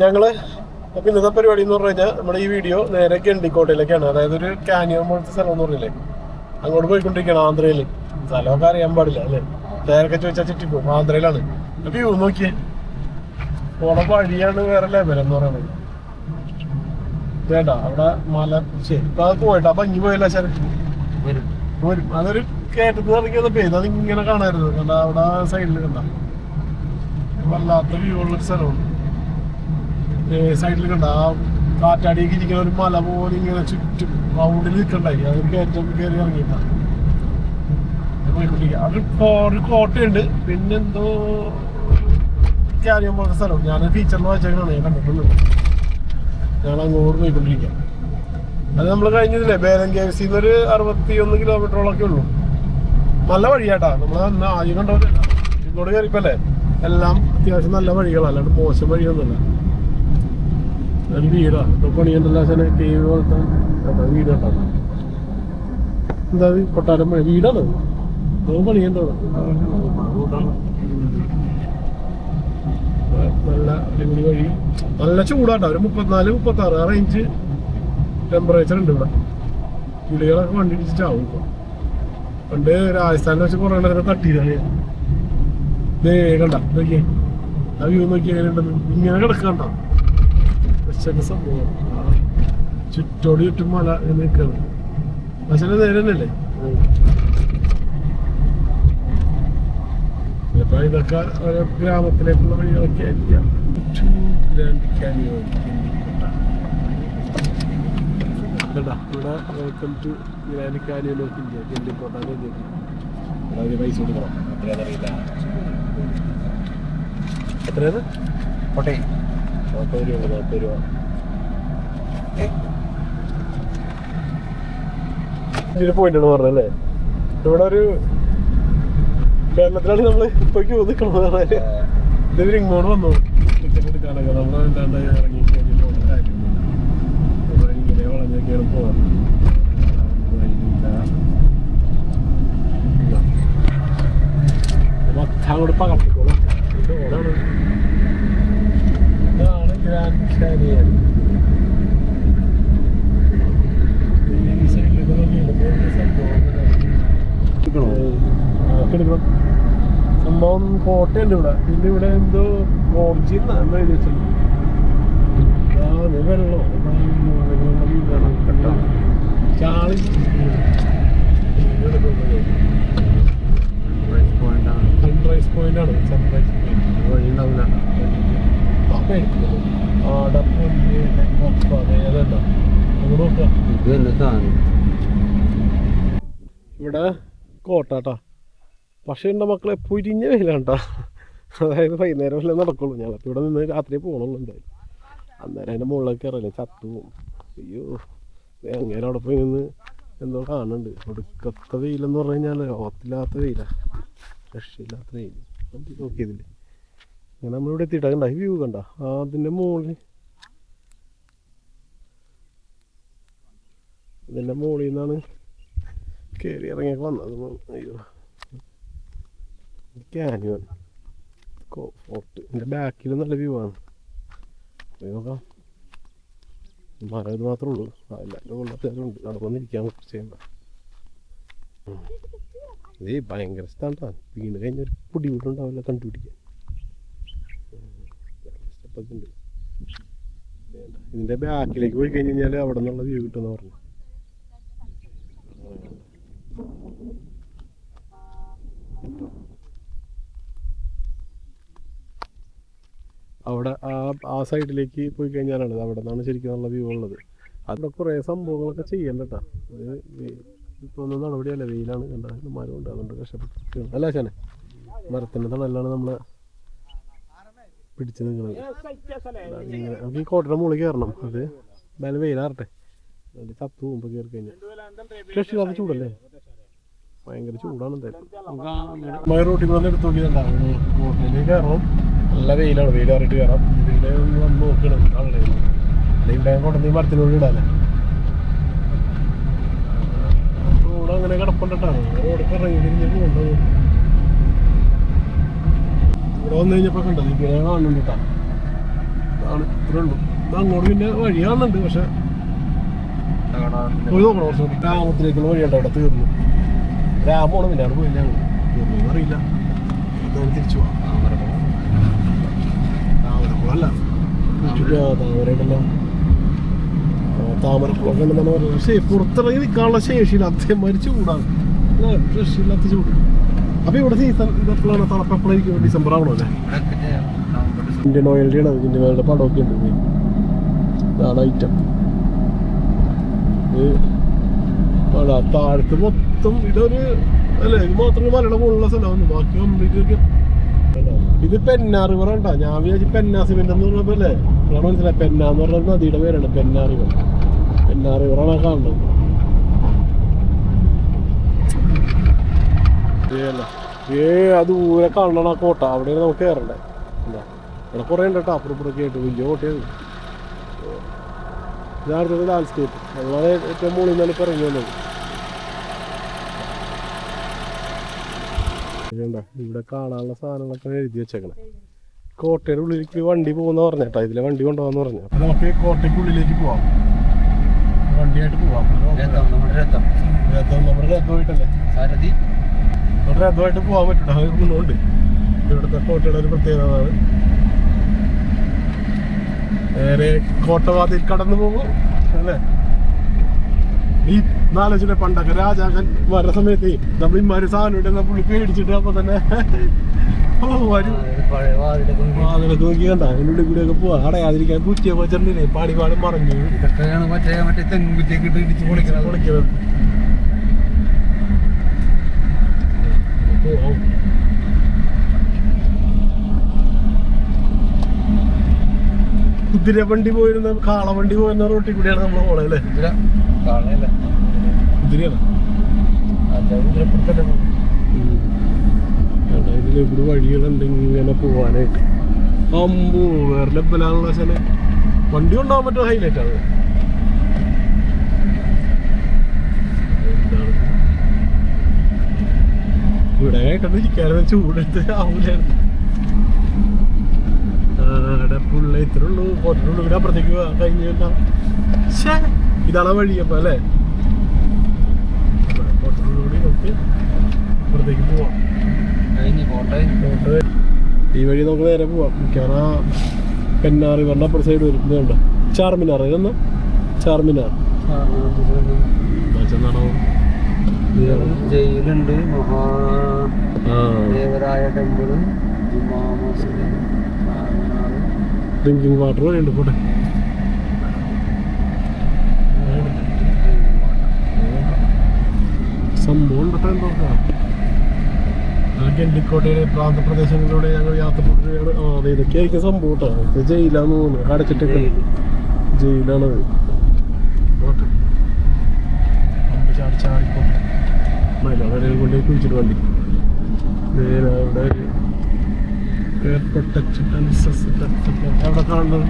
ഞങ്ങൾ അപ്പം ഇന്നത്തെ പരിപാടി എന്ന് പറഞ്ഞു കഴിഞ്ഞാൽ നമ്മുടെ ഈ വീഡിയോ നേരെ ഗണ്ടിക്കോട്ടയിലേക്കാണ്. അതായത് ഒരു കാനിയോ പോലത്തെ സ്ഥലം എന്ന് പറഞ്ഞില്ലേ? അങ്ങോട്ട് പോയിക്കൊണ്ടിരിക്കണം ആന്ധ്രയിൽ സ്ഥലമൊക്കെ അറിയാൻ പാടില്ല അല്ലേ? നേരൊക്കെ ചോദിച്ചാൽ ചുറ്റിപ്പോകും ആന്ധ്രയിലാണ്. വ്യൂ നോക്കിയേ. പോണ വഴിയാണ് വേറെ ലെവൽ എന്ന് പറയുന്നത്. വേണ്ട അവിടെ മല ശരി ഇപ്പൊ അത് പോയിട്ടാ ഇങ്ങി പോയല്ല ശരി വരും. അതൊരു കയറ്റത്ത് ഇറങ്ങി വന്നപ്പോ അത് ഇങ്ങനെ കാണായിരുന്നു കണ്ട അവിടെ സൈഡിൽ കണ്ട. വല്ലാത്ത വ്യൂ ഉള്ളൊരു സ്ഥലമാണ്. സൈഡിൽ കണ്ട ആ കാറ്റാടിയൊക്കെ ഇരിക്കുന്ന ഒരു മല പോലെ ഇങ്ങനെ ചുറ്റും റൗണ്ടിൽ നിൽക്കണ്ടായി. അതിന് കയറ്റം കയറി ഇറങ്ങിയിട്ടാ. അത് ഒരു കോട്ടയുണ്ട്. പിന്നെന്തോ കാര്യം പോലത്തെ സ്ഥലം. ഞാൻ ഫീച്ചറിൽ വായിച്ചേക്കാണ് ഞാൻ കണ്ടിട്ടുള്ളത് ഞാൻ അങ്ങോട്ട് പോയിക്കൊണ്ടിരിക്കാം. അത് നമ്മൾ കഴിഞ്ഞതില്ലേ? ബേലം കെ സിന്ന് ഒരു അറുപത്തി ഒന്ന് കിലോമീറ്ററോളൊക്കെ ഉള്ളൂ. നല്ല വഴിയാട്ടാ. നമ്മൾ ആദ്യം കണ്ടോ ഇങ്ങോട്ട് കയറിയപ്പല്ലേ എല്ലാം അത്യാവശ്യം നല്ല വഴികളാണ്. അല്ലാണ്ട് മോശം വഴിയൊന്നുമില്ല. ഒരു വീടാണ് ഇപ്പൊ പണിയുണ്ടല്ലോ ടി വി പോലത്തെ വീട് കേട്ടോ എന്താ കൊട്ടാരം പണി. വീടാണ് അതും പണിയുണ്ടോ? നല്ല അടിപൊളി വഴി. നല്ല ചൂടാട്ടോ. ഒരു മുപ്പത്തിനാല് മുപ്പത്തി ആറ് ആ റേഞ്ച് ടെമ്പറേച്ചർ ഉണ്ട് ഇവിടെ. കിളികളൊക്കെ വണ്ടി ഇടിച്ചിട്ടാവും ഇപ്പൊ. പണ്ട് രാജസ്ഥാനിൽ വെച്ച് കുറേ തട്ടിയില്ല? ദേ കണ്ട നോക്കിയേ ആ വ്യൂ നോക്കി എങ്ങനെ ഇങ്ങനെ കിടക്കണ്ട പക്ഷേ സംഭവം? ചുറ്റോട് ചുറ്റും മല നിൽക്കണം പക്ഷേ നേരെ തന്നെയല്ലേ? ചിലപ്പോ ഇതൊക്കെ ഓരോ ഗ്രാമത്തിലേക്കുള്ള വഴികളൊക്കെ ആയിരിക്കാം. ഇവിടെ welcome to grand canyon of India Gandikota അതായത് പൈസ കൊടുക്കണം. എത്രയാണെന്നറിയില്ല എത്രയാണ് കോട്ടയം നാൽപ്പത് രൂപ നാൽപ്പത് രൂപ. ഇതിന് പോയിന്റാണ് പറഞ്ഞല്ലേ ഇവിടെ ഒരു കേരളത്തിലാണ് നമ്മൾ ഇപ്പൊ ക്യൂ നിൽക്കണത് ഇതിന് ഇങ്ങോട്ട് വന്നു. ടിക്കറ്റ് എടുക്കാനൊക്കെ നമ്മൾ ഇറങ്ങി കഴിഞ്ഞിട്ട് ഇങ്ങനെ വളഞ്ഞൊക്കെയാണ് പോകാറ് അങ്ങോട്ട് പകർത്തിക്കോളാം ഇത് ഓടാണ്. ഇതാണ് ഗ്രാൻഡ് കാനിയൻ. ഈ സൈഡിൽ എടുക്കണം സംഭവം കോട്ടയുണ്ട് ഇവിടെ. പിന്നെ ഇവിടെ എന്തോ ഓർജി എന്താ എഴുതി വെച്ചത് ഇത് വെള്ളം. ചാളി. സൺറൈസ് പോയിന്റ് ആണ് സൺറൈസ് പോയിന്റ് വഴി ഉണ്ടാവില്ല ഇത് തന്നെ സാധനം. ഇവിടെ കോട്ടാട്ടാ. പക്ഷേ എന്റെ മക്കളെ പുരിഞ്ഞ വെയിലാണ്ടാ. അതായത് വൈകുന്നേരം വല്ല നടക്കുള്ളൂ. ഞങ്ങൾക്ക് ഇവിടെ നിന്ന് രാത്രി പോകണമല്ലോ എന്തായാലും. അന്നേരം അതിന്റെ മുകളിലേക്ക് ഇറങ്ങി ചത്തു പോകും അയ്യോ അങ്ങനെ അവിടെ പോയി നിന്ന് എന്തോ കാണുന്നുണ്ട്. ഒടുക്കത്തെ വെയിലെന്ന് പറഞ്ഞു കഴിഞ്ഞാൽ ഓത്തില്ലാത്ത വെയിലാ. രക്ഷയില്ലാത്ത വെയിൽ. നോക്കിയതില്ലേ അങ്ങനെ നമ്മളിവിടെ എത്തിയിട്ടാ. വ്യൂ കണ്ട? അതിന്റെ മുകളിൽ ഇതിന്റെ മുകളിൽ നിന്നാണ് കയറി ഇറങ്ങിയൊക്കെ വന്നത്. അയ്യോ. ക്യാനിയോൺ ഫോർട്ട് ഇതിന്റെ ബാക്കിൽ നല്ല വ്യൂ ആണ്. നോക്കാം. മരം ഇത് മാത്രമേ ഉള്ളൂ. എല്ലാവരും അവിടെ വന്നിരിക്കാൻ കുറച്ച് ഇത് ഭയങ്കര ഇഷ്ടമാണ് വീണ് കഴിഞ്ഞ വീടുണ്ടാവില്ല കണ്ടുപിടിക്കാൻ. സ്റ്റെപ്പൊക്കെ ബാക്കിലേക്ക് പോയി കഴിഞ്ഞ് കഴിഞ്ഞാൽ അവിടെ നിന്നുള്ള വ്യൂ കിട്ടുമെന്ന് പറഞ്ഞു. അവിടെ ആ ആ സൈഡിലേക്ക് പോയി കഴിഞ്ഞാലാണ് അവിടെ നിന്നാണ് ശരിക്കും നല്ല വ്യൂ ഉള്ളത്. അവിടെ കുറേ സംഭവങ്ങളൊക്കെ ചെയ്യണ്ട കേട്ടോ ഇത് ഇപ്പോൾ ഒന്നും നടപടിയല്ല? വെയിലാണ്. കണ്ടത് മരം ഉണ്ട് അതുകൊണ്ട് കഷ്ടപ്പെട്ടു അല്ല ശനെ മരത്തിന്റെ തണലാണ് നമ്മൾ പിടിച്ച് നിൽക്കുന്നത് ഇങ്ങനെ നമുക്ക് ഈ കോട്ടയുടെ മുകളിൽ കയറണം. അത് എന്തായാലും വെയിലാറട്ടെ. അതിൽ ചത്തു മുമ്പ് കയറി കഴിഞ്ഞാൽ രക്ഷില്ലാത്ത ചൂടല്ലേ? ഭയങ്കര ചൂടാണ് എന്തായാലും. മഴ റോട്ടിൽ എടുത്ത് നോക്കിയിട്ടുണ്ടാവും കോട്ടയിലേക്ക് കയറണം. നല്ല വെയിലാണ്. വെയിലാറിയിട്ട് കയറാം. ഇതിലെ ഒന്ന് വന്ന് നോക്കണം. അല്ലെങ്കിൽ ഇവിടെ കൊണ്ടുവന്ന് ഈ മരത്തിനോട് ഇടാനേ റോഡ് അങ്ങനെ കിടപ്പുണ്ടാണ് റോഡ് ഇറങ്ങി തിരിഞ്ഞിട്ട് പോകണ്ടത് ഇവിടെ വന്നു കഴിഞ്ഞപ്പോൾ കണ്ടത് ഇങ്ങനെ കാണുന്നുണ്ട് കേട്ടോ. ആണ് ഇത്രേ ഉള്ളൂ. അങ്ങോട്ട് പിന്നെ വഴി കാണുന്നുണ്ട് പക്ഷെ പോയി നോക്കണം കുറച്ചും ഗ്രാമത്തിലേക്കുള്ള വഴിയുണ്ട് അവിടെ തീർന്നു. ഗ്രാമമാണ് പിന്നെ അവിടെ പോയില്ല ഞങ്ങൾ തീർന്നു അറിയില്ല. ഇതാണ് തിരിച്ചു ആ, താമരക്കുളമൊക്കെ ഉണ്ടെന്നാണ് പറയുന്നത് പക്ഷേ പുറത്തിറങ്ങി നിൽക്കാനുള്ള ശേഷിയില്ല അത്യന്മാര് മരിച്ചു കൂടാണ്. രക്ഷയില്ലാത്ത ചൂട്. അപ്പൊ ഇവിടെ സീസൺ ഇതെപ്പോഴാണ് തണുപ്പ് എപ്പോഴായിരിക്കും ഡിസംബർ ആവണോ അല്ലേ? ഇന്ത്യൻ ഓയിലിന്റെ ഇന്ത്യൻ ഓയിലിന്റെ പടമൊക്കെ ഉണ്ട്. ഇത്. ഇതാണ് ഐറ്റം ഇത് താഴത്ത് മൊത്തം ഇതൊരു അല്ലേ ഇത് മാത്രമേ മലയുടെ മുകളിലുള്ള സ്ഥലമാണ് ബാക്കി കംപ്ലീറ്റ് ഇത് പെന്നാ റിവർ ഉണ്ടാ ഞാൻ വിചാരിച്ചു പെന്നാ സിമെന്റ് എന്ന് പറഞ്ഞപ്പോ അല്ലേ? നിങ്ങളെ മനസ്സിലായി. പെന്ന എന്ന് പറഞ്ഞ നദിയുടെ പേരാണ് പെന്നാ റിവർ പെന്നാ റിവറാണ് കാണുന്നത്. അല്ല. ഏ അത് ദൂരെ കാണണം ആ കോട്ട. അവിടെ നമുക്ക് കയറണ്ടേ എന്താ? ഇവിടെ കുറേ ഉണ്ട് കേട്ടോ അപ്പുറം ഇപ്പുറമൊക്കെ ആയിട്ട്. വലിയ കോട്ടയാണ്. ഇതായിരുന്നു ലാൻഡ്സ്കേപ്പ് വളരെ ഏറ്റവും മുകളിൽ നിന്നാണ് ഇപ്പം ഇറങ്ങി വന്നത്. ഇവിടെ കാണാനുള്ള സാധനങ്ങളൊക്കെ എഴുതി വെച്ചേക്കണേ. കോട്ടയുടെ ഉള്ളിലേക്ക് വണ്ടി പോകുന്ന പറഞ്ഞേട്ടാ ഇതിലെ വണ്ടി കൊണ്ടുപോകാന്ന് പറഞ്ഞു. അപ്പൊ നമുക്ക് കോട്ടയ്ക്കുള്ളിലേക്ക് പോവാം. വണ്ടിയായിട്ട് പോവാം. നമ്മുടെ രഥം. രഥം നമ്മുടെ രഥമായിട്ടല്ലേ? സാരഥി. നമ്മുടെ രഥമായിട്ട് പോകാൻ പറ്റൂട്ടോ? അത് ഗുണമുണ്ട് ഇവിടുത്തെ കോട്ടയുടെ ഒരു പ്രത്യേകതയാണ് നേരെ കോട്ടവാതിൽ കടന്നു പോകും. അല്ലേ? ഈ നാലോചന പണ്ടൊക്കെ രാജാക്കൻ വരുന്ന സമയത്ത് നമ്മൾ ഇമാര് സാധനം ഇടുന്ന പുള്ളി പേടിച്ചിട്ട് അപ്പൊ തന്നെ വാതിലൊക്കെ ഒക്കെ പോവാ. അടയാതിരിക്കാൻ കുറ്റിയെ പാടി പാടി മറഞ്ഞു. മറ്റേ മറ്റേ തെങ്ങുകുറ്റിയൊക്കെ ഇട്ട് ഇടിച്ച് പൊളിക്കുന്നത് പൊളിക്കുന്നത് കുതിര വണ്ടി പോയിരുന്ന കാളവണ്ടി പോയിരുന്ന റോട്ടിൽ കൂടിയാണ് നമ്മൾ പോണേ അല്ലേ? കുതിര കുതിരയാണ് അതെ കുതിരപ്പുറത്തല്ലേ പോകും ഇവിടെ വഴികളുണ്ട് ഇങ്ങനെ പോവാനായിട്ട്. അമ്പോ വേറെ ലെവലാണല്ലോ വെച്ചാൽ വണ്ടി കൊണ്ടുപോകാൻ പറ്റുന്ന ഹൈലൈറ്റ് ആണ്? ഇവിടെ ആയിട്ടൊന്നും ഇരിക്കാനും ചൂടെടുത്ത് ആവൂലായിരുന്നു. പുള്ള ഇത്ര ഉള്ളൂ. ഹോട്ടലുള്ളൂ ഇവിടെ അപ്പുറത്തേക്ക് പോവാ കഴിഞ്ഞ ഇതാണ് വഴി അപ്പൊ അല്ലേ? ഹോട്ടലിലൂടെ നമുക്ക് അപ്പുറത്തേക്ക് പോവാം. കഴിഞ്ഞ് കോട്ടയം ഈ വഴി നമുക്ക് നേരെ പോവാം. മിക്കവാറും പെന്നാറി പറഞ്ഞ അപ്പുറ സൈഡ് വരും. ഇത് കണ്ടോ? ചാർമിനാർ. ഇതെന്നാ ചാർമിനാർ. ജയിലുണ്ട്. മഹാദേവരായ ടെമ്പിൾ. ഡ്രിങ്കിങ് വാട്ടർ വഴിയുണ്ട് കൂടെ സംഭവം ഉണ്ടോ നോക്കാം ആ ഗണ്ടിക്കോട്ടയിലെ പ്രാന്തപ്രദേശങ്ങളിലൂടെ ഞങ്ങൾ പോകുകയാണ് ആ അതെ ഇതൊക്കെയായിരിക്കും സംഭവം കേട്ടോ ജയിലാന്ന് തോന്നുന്നു. അടച്ചിട്ടൊക്കെ. ജയിലാണ് ജയിലാണത് പോട്ടെ. അമ്പ് ചാടി ചാടിപ്പോട്ടെ മയിലാണ് കൊണ്ട് കുഴിച്ചിട്ട് വണ്ടി. നേരെ അവിടെ ഒരു എയർ പ്രൊട്ടക്ഷൻ എവിടെ കാണുന്നത്?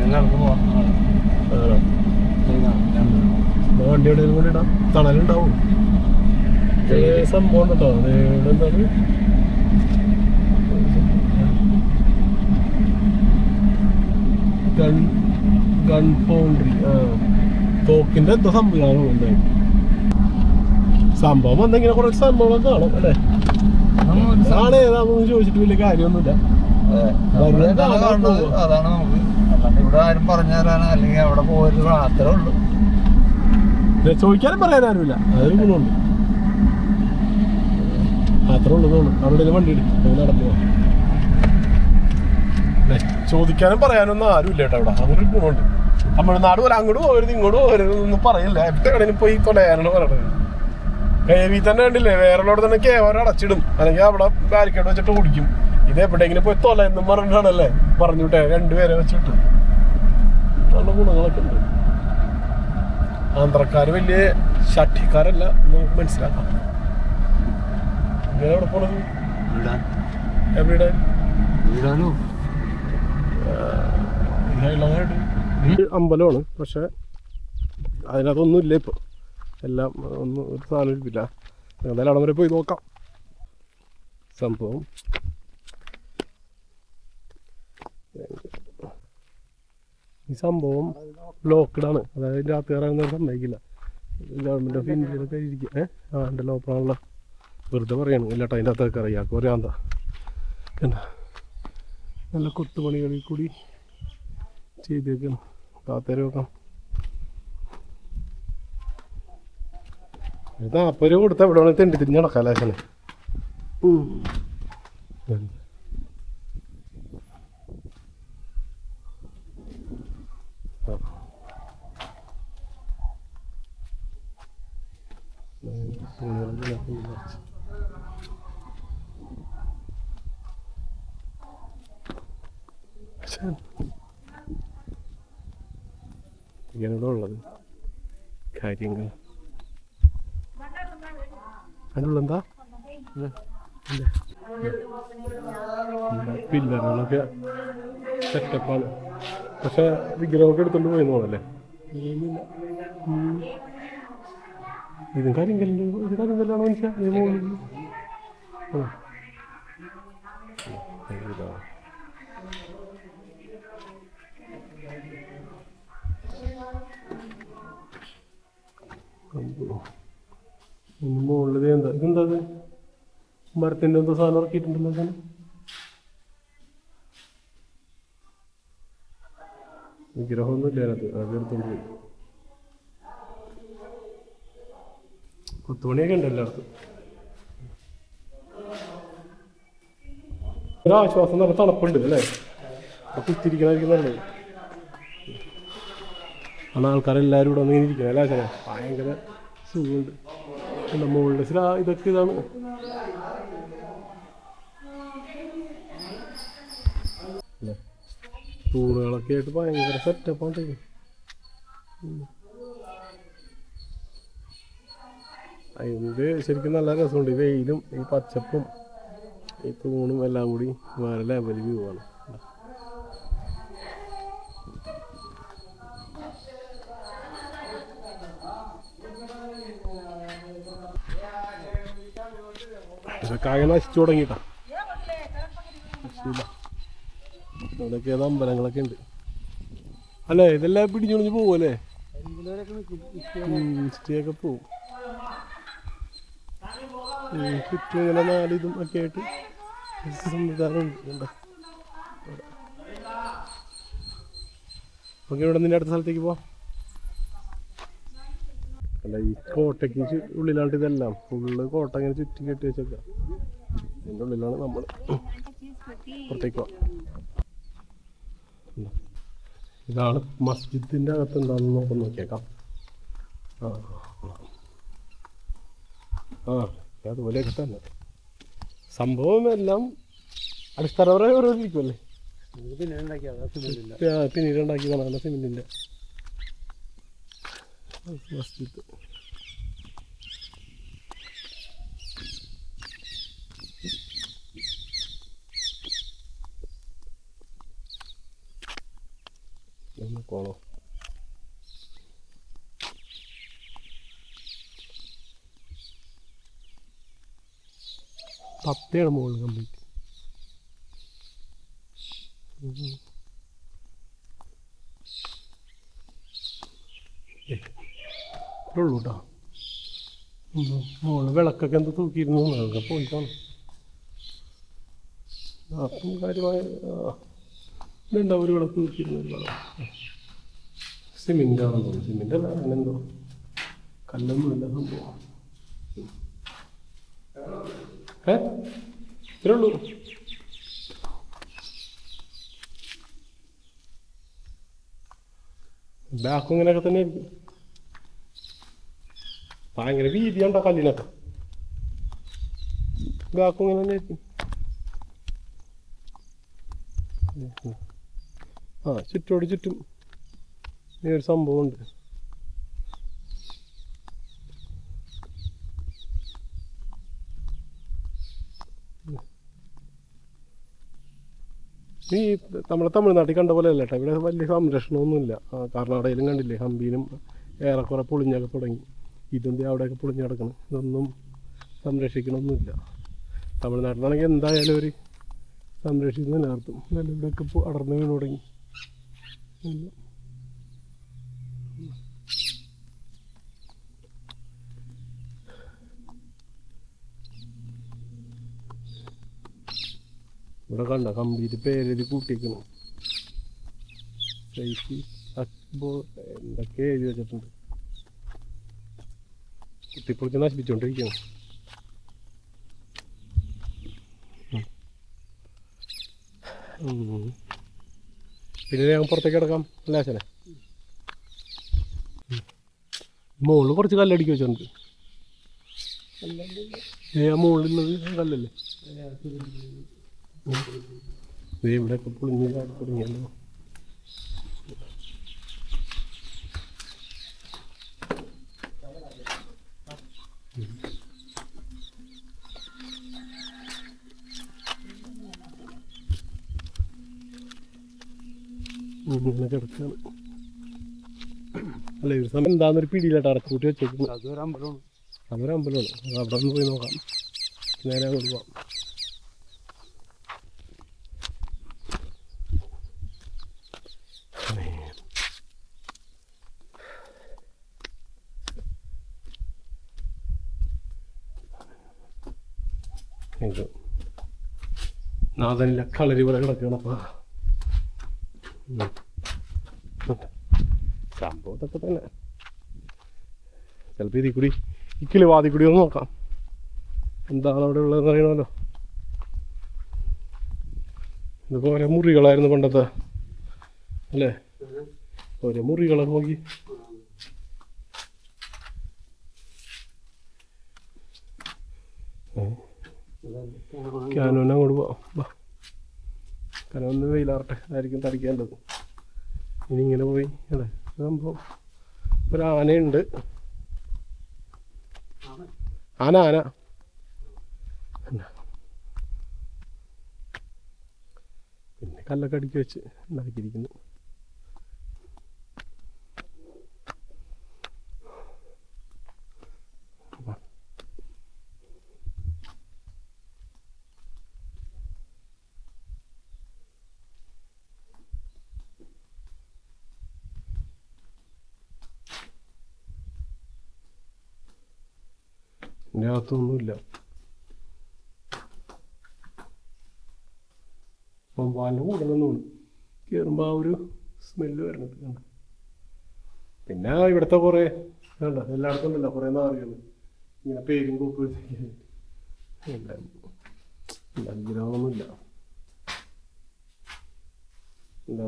ഞങ്ങൾക്ക് പോവാം. ആണോ? എന്നാ വണ്ടി എവിടെയും കൂടി തണലുണ്ടാവും. ചെറിയ സംഭവം കേട്ടോ അത് എന്താണ് ഗൺ ഗൺ ഫൗണ്ടറി ആ തോക്കിന്റെ എന്തോ സംവിധാനം ഉണ്ടായി സംഭവം എന്തെങ്കിലും കുറച്ച് സംഭവം കാണും അല്ലേ ആണ് ഏതാണെന്ന് ചോദിച്ചിട്ട് വലിയ കാര്യമൊന്നുമില്ല അതാണ് നമുക്ക് അല്ലാണ്ട് ഇവിടെ ആരും പറഞ്ഞു തരാനോ അല്ലെങ്കിൽ അവിടെ പോയത് മാത്രമേ ഉള്ളൂ ചോദിക്കാനും പറയാൻ ആരുമില്ല അതൊരു ഗുണമുണ്ട് വണ്ടി ചോദിക്കാനും പറയാനൊന്നും ആരുമില്ല കേട്ടോ അവിടെ. അങ്ങനെ ഒരു ഗുണമുണ്ട്. തമിഴ്നാട് പോലെ അങ്ങോട്ട് പോകരുത് ഇങ്ങോട്ട് പോകരുത് പറയില്ല. പറയില്ല എവിടെയാണെങ്കിലും പോയി കൊലയാനാണ് പറയണത്. കേവി തന്നെ കണ്ടില്ലേ? വേറെ തന്നെ കേവരം അടച്ചിടും. അല്ലെങ്കിൽ അവിടെ ബാരിക്കേഡ് വെച്ചിട്ട് ഓടിക്കും. ഇത് എവിടെയെങ്കിലും പോയി തൊല എന്നും പറഞ്ഞിട്ടാണല്ലേ? പറഞ്ഞുവിട്ടെ രണ്ടുപേരെ വെച്ചിട്ട്. നല്ല ഗുണങ്ങളൊക്കെ ഉണ്ട്. ആന്ധ്രക്കാർ വലിയ ഷട്ടിക്കാരല്ല നമുക്ക് മനസ്സിലാക്കാം. എവിടെ പോണത്? എവിടെ വിടാനോ അമ്പലമാണ് പക്ഷെ അതിനകത്തൊന്നും ഇല്ല ഇപ്പൊ. എല്ലാം ഒന്നും ഒരു സാധനം ഇരിപ്പില്ല. എന്തായാലും അവിടെ വരെ പോയി നോക്കാം. സംഭവം. ഈ സംഭവം ലോക്ക്ഡ് ആണ് അതായത് രാത്രി ഇറങ്ങുന്നവർ സമ്മതിക്കില്ല ഗവൺമെന്റ് ഓഫ് ഇന്ത്യയിലൊക്കെ ഇരിക്കും ഏഹ് ആ എന്റെ ലോപ്പണുള്ള വെറുതെ പറയണം. ഇല്ലാട്ടോ അതിന്റെ അകത്തൊക്കെ അറിയാം അറിയാന്താ എന്താ നല്ല കൊത്തുപണികളിൽ കൂടി ചെയ്തേക്കണം. കാത്തേരെ ഇത് നാൽപ്പത് രൂപ കൊടുത്താൽ ഇവിടെ വേണമെങ്കിൽ തെണ്ടി തിരിഞ്ഞ് നടക്കാം ലേശനെ ഇങ്ങനെയുള്ള ഉള്ളത്. കാര്യങ്ങൾ. അതിനുള്ള എന്താ? പില്ലറുകളൊക്കെ സെറ്റപ്പാണ് പക്ഷെ വിഗ്രഹമൊക്കെ എടുത്തോണ്ട് പോയി തോന്നല്ലേ ഇതും കരിങ്കല്ല് ഇത് കരിങ്കല്ലാണോ മനുഷ്യ. അയ്യോ. മുകളിൽ എന്താ? ഇതെന്താ ഇത്? മരത്തിന്റെ എന്തോ സാധനം ഇറക്കിയിട്ടുണ്ടല്ലോ അതിന് വിഗ്രഹമൊന്നുമില്ല അതിനകത്ത്. പോയി. കൊത്തുപണിയൊക്കെ ഉണ്ട് എല്ലായിടത്തും. ഒരാശ്വാസം നല്ല തണുപ്പുണ്ട് അല്ലേ? കുത്തിരിക്കണായിരിക്കും നല്ലത്. ആണ് ആൾക്കാരെല്ലാവരും ഇവിടെ വന്ന് ഇരിക്കണം അല്ലേ അച്ഛനെ? ഭയങ്കര സുഖമുണ്ട്. എന്താ മുകളിൽ ഇതൊക്കെ ഇതാണ്? തൂണുകളൊക്കെ ആയിട്ട് ഭയങ്കര സെറ്റപ്പാണ് അതിന്റെ ശരിക്കും നല്ല രസമുണ്ട്. ഈ വെയിലും ഈ പച്ചപ്പും ഈ തൂണും എല്ലാം കൂടി വേറെ ലെവൽ വ്യൂ കായ നശിച്ചു തുടങ്ങിട്ടാ അവിടെയൊക്കെ ഏതോ അമ്പലങ്ങളൊക്കെ ഉണ്ട്. അല്ലേ ഇതെല്ലാം പിടിഞ്ഞൊളിഞ്ഞ് പോവല്ലേ? ഹിസ്റ്ററിയൊക്കെ പോവും. ചുറ്റും ഇങ്ങനെ നാലിതും ഒക്കെ ആയിട്ട് സംവിധാനം ഉണ്ട് ഇവിടെ നിന്റെ അടുത്ത സ്ഥലത്തേക്ക് പോവാം. അല്ല ഈ കോട്ടയ്ക്ക് ഉള്ളിലാണ്ട് ഇതെല്ലാം. ഫുള്ള് കോട്ട ഇങ്ങനെ ചുറ്റി കെട്ടി വെച്ചേക്കാം. ഇതിന്റെ ഉള്ളിലാണ് നമ്മൾ പുറത്തേക്ക്. ഇതാണ് മസ്ജിദിന്റെ അകത്ത് എന്താണെന്ന് നോക്കാൻ നോക്കിയേക്കാം. ആ ആ അതുപോലെയൊക്കെ തന്നെ. സംഭവം എല്ലാം അടിസ്ഥാനപരമായി ഓരോ ഇരിക്കുമല്ലേ പിന്നെ ഉണ്ടാക്കിയതാ ആ, പിന്നീട് ഉണ്ടാക്കിയതാണ് നല്ല സിമെന്റിന്റെ മസ്ജിദ് ഒന്ന് പോണോ പത്തയാണ് മുകളിൽ കംപ്ലീറ്റ് ഇത്രേ ഉള്ളൂ കേട്ടോ വിളക്കൊക്കെ എന്താ തൂക്കിയിരുന്നു അതൊക്കെ പോയി അപ്പം കാര്യമായ ഇതുണ്ടാവും ഒരു വിളക്ക് തൂക്കിയിരുന്നു ഒരു വിളക്ക്? സിമെന്റാണെന്ന് തോന്നുന്നു. സിമെന്റ് അല്ല അങ്ങനെന്തോ കല്ലൊന്നും അല്ല സംഭവം. ഏ? ഇത്രേ ബാക്കും ഇങ്ങനെയൊക്കെ തന്നെ ആയിരിക്കും ഭയങ്കര വീതിയുണ്ടോ കല്ലിനൊക്കെ. ബാക്കും ഇങ്ങനെ തന്നെ ആയിരിക്കും. ആ ചുറ്റോട് ചുറ്റും ഈ ഒരു സംഭവമുണ്ട്. ഈ നമ്മളെ തമിഴ്നാട്ടിൽ കണ്ട പോലെ അല്ല കേട്ടോ. ഇവിടെ വലിയ സംരക്ഷണമൊന്നുമില്ല. കർണാടകയിലും കണ്ടില്ലേ ഹംപിയിലും ഏറെക്കുറെ പൊളിഞ്ഞൊക്കെ തുടങ്ങി. ഇതിന്റെ അവിടെയൊക്കെ പൊളിഞ്ഞു കിടക്കണം ഇതൊന്നും സംരക്ഷിക്കണമൊന്നുമില്ല. തമിഴ്നാട്ടിലാണെങ്കിൽ എന്തായാലും ഒരു സംരക്ഷിക്കുന്ന നേർത്തും നല്ല ഇവിടെയൊക്കെ അടർന്നു വീണ് തുടങ്ങി. ഇവിടെ കണ്ട? കമ്പിയിട്ട് പേരെഴുതി കൂട്ടിയേക്കണം. എന്തൊക്കെ എഴുതി വെച്ചിട്ടുണ്ട്? കുത്തിപ്പൊളിച്ച് നശിപ്പിച്ചുകൊണ്ടിരിക്കുന്നു. പിന്നെ ഞാൻ പുറത്തേക്ക് കിടക്കാം അല്ലേ അച്ഛനെ മുകളിൽ കുറച്ച് കല്ലടിക്ക് വെച്ചിട്ടുണ്ട് ഏ ആ മുകളിലുള്ളത് കല്ലല്ലേ ഇവിടെ ഒക്കെ പൊളിഞ്ഞ് ചാടി ഇങ്ങനെ കിടക്കാണ് അല്ല ഒരു സമയം എന്താന്നൊരു പിടിയിലായിട്ട് അടച്ചുകൂട്ടി വെച്ചേക്കുന്നു. അതൊരു അമ്പലമാണ് അതൊരു അമ്പലമാണ് അവിടെ ഒന്ന് പോയി നോക്കാം. നേരെ അങ്ങോട്ട് പോവാം. നാഥനിലെ കളരി പോലെ കിടക്കണം അപ്പൊ സംഭവം ഇതൊക്കെ തന്നെ. ചിലപ്പോൾ ഇതിൽ കൂടി ഇക്കിൽ വാതി കൂടി ഒന്ന് നോക്കാം. എന്താണ് അവിടെ ഉള്ളതെന്ന് അറിയണമല്ലോ. ഓരോ മുറികളായിരുന്നു പണ്ടത്തെ. അല്ലേ? ഓരോ മുറികളൊക്കെ നോക്കി. ക്യാനോനെ അങ്ങോട്ട് പോവാം വാ കനോന്ന് വെയിലാറട്ടെ. അതായിരിക്കും തടിക്കേണ്ടത്. ഇനി ഇങ്ങനെ പോയി. അല്ലേ? സംഭവം ഒരു ആനയുണ്ട്. ആന ആന. പിന്നെ കല്ലൊക്കെ അടുക്കി വെച്ച് ഉണ്ടാക്കിയിരിക്കുന്നു ഇതിന്റെ അകത്തൊന്നുമില്ല. വവ്വാലിന്റെ കൂടുതലൊന്നും കയറുമ്പോൾ ആ ഒരു സ്മെല്ല് വരുന്നത് കണ്ട? പിന്നെ ഇവിടുത്തെ കുറേ കണ്ട? എല്ലായിടത്തും ഉണ്ടല്ലോ കുറേ നാറികൾ. ഇങ്ങനെ പേരും കൂപ്പ് വിഗ്രഹമൊന്നുമില്ല എന്താ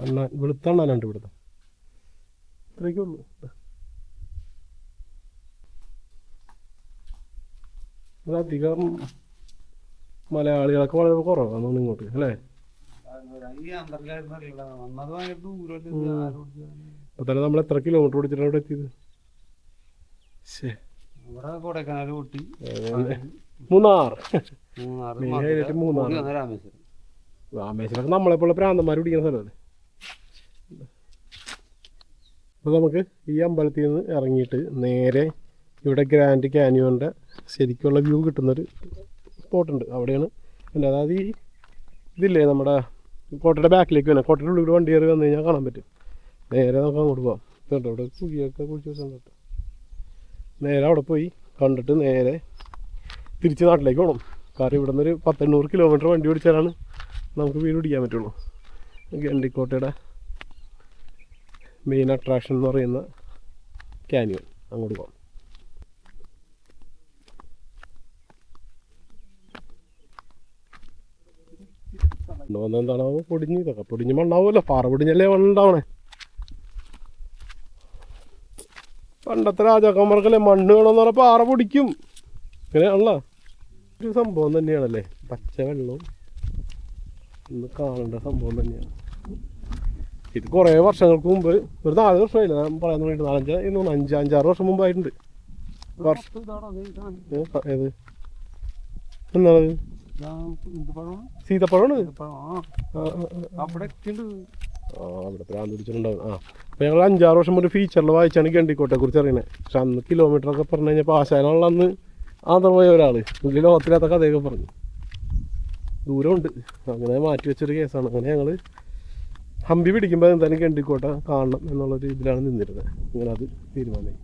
കല്യാണം വെളുത്ത വെളുത്തണ്ണാനുണ്ട് ഇവിടുത്തെ. ഇത്രയൊക്കെ ഉള്ളൂ. ഇത് അധികം മലയാളികളൊക്കെ വളരെ കുറവാണ് തോന്നുന്നു ഇങ്ങോട്ട് അല്ലേ? അപ്പൊ തന്നെ നമ്മൾ എത്ര കിലോമീറ്റർ ഓടിച്ചിട്ടാണ് ഇവിടെ എത്തിയത്? കൊടൈക്കനാൽ ഊട്ടി മൂന്നാർ. മൂന്നാർ രാമേശ്വരം. നമ്മളെപ്പോലെ നമ്മളെപ്പോലുള്ള പ്രാന്തന്മാർ പിടിക്കുന്ന സ്ഥലമല്ലേ? അപ്പോൾ നമുക്ക് ഈ അമ്പലത്തിൽ നിന്ന് ഇറങ്ങിയിട്ട് നേരെ ഇവിടെ ഗ്രാൻഡ് ക്യാനിയോന്റെ ശരിക്കുള്ള വ്യൂ കിട്ടുന്നൊരു സ്പോട്ടുണ്ട് അവിടെയാണ് പിന്നെ അതായത് ഈ ഇതില്ലേ നമ്മുടെ കോട്ടയുടെ ബാക്കിലേക്ക് വേണം കോട്ടയുടെ ഉള്ളിൽ വണ്ടി കയറി വന്നു കഴിഞ്ഞാൽ കാണാൻ പറ്റും. നേരെ നമുക്ക് അങ്ങോട്ട് പോകാം കേട്ടോ ഇവിടെ കുഴിയൊക്കെ കുഴിച്ച് വെച്ചിട്ടുണ്ട് നേരെ അവിടെ പോയി കണ്ടിട്ട് നേരെ തിരിച്ച് നാട്ടിലേക്ക് പോകണം കാരണം ഇവിടെ നിന്നൊരു പത്തെണ്ണൂറ് കിലോമീറ്റർ വണ്ടി ഓടിച്ചാലാണ് നമുക്ക് വീട് പിടിക്കാൻ പറ്റുള്ളൂ. ഗണ്ടിക്കോട്ടയുടെ മെയിൻ അട്രാക്ഷൻ എന്ന് പറയുന്ന ക്യാനിയൻ അങ്ങോട്ട് പോകാം എന്താണാവോ? പൊടിഞ്ഞ് ഇതൊക്കെ പൊടിഞ്ഞ് മണ്ണാവുമല്ലോ. പാറ പൊടിഞ്ഞല്ലേ മണ്ണുണ്ടാവണേ? പണ്ടത്തെ രാജാക്കന്മാർക്കല്ലേ മണ്ണ് വേണമെന്ന് പറഞ്ഞാൽ പാറ പൊടിക്കും. ഇങ്ങനെയാണല്ലോ. ഒരു സംഭവം തന്നെയാണല്ലേ. പച്ച വെള്ളവും ഇന്ന് കാണേണ്ട സംഭവം തന്നെയാണ്. ഇത് കുറേ വർഷങ്ങൾക്ക് മുമ്പ് ഒരു നാല് വർഷമായില്ല? ഞാൻ പറയാൻ തുടങ്ങിയിട്ട് നാലഞ്ച് ഇന്ന് അഞ്ച് അഞ്ചാറ് വർഷം മുമ്പായിട്ടുണ്ട്. വർഷം എന്നാണത് സീതപ്പഴമാണ്? ആ. അവിടെ ആ ഞങ്ങൾ അഞ്ചാറ് വർഷം മുമ്പ് ഫീച്ചറിൽ വായിച്ചാണ് ഗണ്ടിക്കോട്ടെ കുറിച്ച് അറിയണേ. പക്ഷെ അന്ന് കിലോമീറ്ററൊക്കെ പറഞ്ഞു കഴിഞ്ഞാൽ പാശാനുള്ള അന്ന് ആന്ധ്ര പോയ ഒരാൾ പുള്ളി ലോകത്തിലാത്ത കഥയൊക്കെ പറഞ്ഞു. ദൂരമുണ്ട്. അങ്ങനെ മാറ്റി വെച്ചൊരു കേസാണ് അങ്ങനെ ഞങ്ങൾ ഹമ്പി പിടിക്കുമ്പോൾ എന്തായാലും കെണ്ടിക്കോട്ട കാണണം എന്നുള്ളൊരു ഇതിലാണ് നിന്നിരുന്നത് അങ്ങനെ അത് തീരുമാനമായി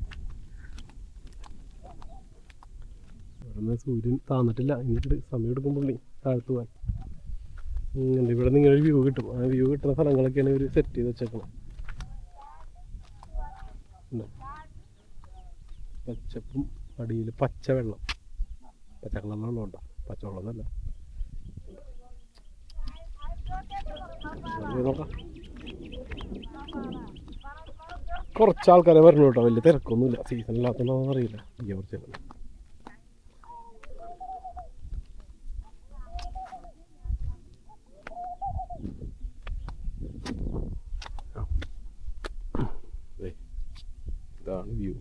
ഇവിടുന്ന് സൂര്യൻ താന്നിട്ടില്ല. ഇനി സമയം എടുക്കുമ്പോൾ താഴ്ത്തു പോകാൻ ഇങ്ങനെ ഇവിടെ നിന്ന് ഇങ്ങനെ ഒരു വ്യൂ കിട്ടും. ആ വ്യൂ കിട്ടുന്ന സ്ഥലങ്ങളൊക്കെയാണ് ഇവർ സെറ്റ് ചെയ്ത് വെച്ചേക്കണം? പച്ചപ്പും അടിയിൽ പച്ചവെള്ളം. വെള്ളം പച്ച കളറിലുള്ള വെള്ളം ഉണ്ടോ പച്ചവെള്ളം എന്നല്ല അത് നോക്കാം കുറച്ച് ആൾക്കാരെ വരണം വലിയ തിരക്കൊന്നുമില്ല സീസൺ ഇല്ലാത്തതൊന്നും അറിയില്ല ഈ കുറച്ച് ദേ, ഇതാണ് വ്യൂ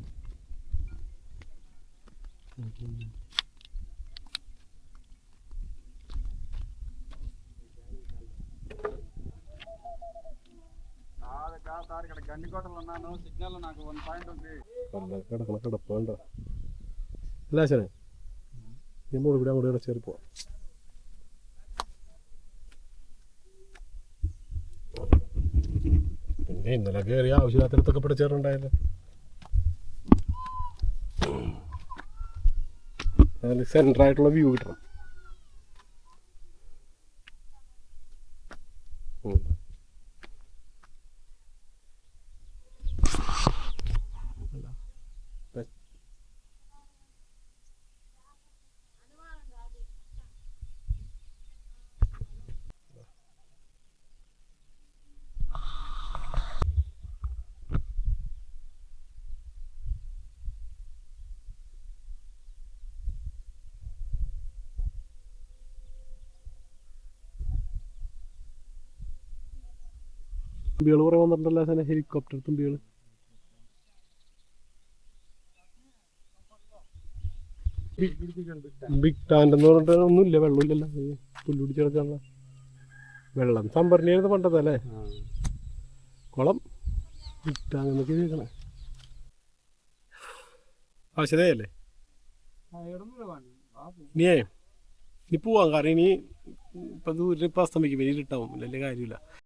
సిగ్నల్ నాకు వన్ పాయింట్ ఉంది നല്ല കിടക്കണ കിടപ്പ് വേണ്ട അല്ല ശരി ഞാൻ മുകളിൽ കൂടി അങ്ങോട്ട് ഇടച്ചേറി പോവാം പിന്നെ ഇന്നലെ കയറി ആവശ്യമില്ലാത്തടത്തൊക്കെ പിടിച്ചേറുണ്ടായല്ലോ സെൻറ്റർ ആയിട്ടുള്ള വ്യൂ കിട്ടണം തുമ്പികൾ കുറെ വന്നിട്ടുണ്ടല്ലോ സാധനം ഹെലികോപ്റ്റർ തുമ്പികൾ. ബിഗ് ടാൻഡ് എന്ന് പറഞ്ഞിട്ട് ഒന്നുമില്ല വെള്ളമില്ലല്ലോ. ഈ പുല്ല് പിടിച്ച് കിടക്കാനുള്ള. വെള്ളം സംഭരണിയായിരുന്നു പണ്ടത്തെ അല്ലേ? കുളം. ബിഗ് ടാങ്ക് എന്നൊക്കെ കേൾക്കണേ ആവശ്യതയല്ലേ ഇനിയേ ഇനി പോവാം കാരണം ഇനി ഇപ്പം ദൂരം ഇപ്പം അസ്തമിക്കും ഇനി ഇരുട്ടാവും വലിയ കാര്യമില്ല.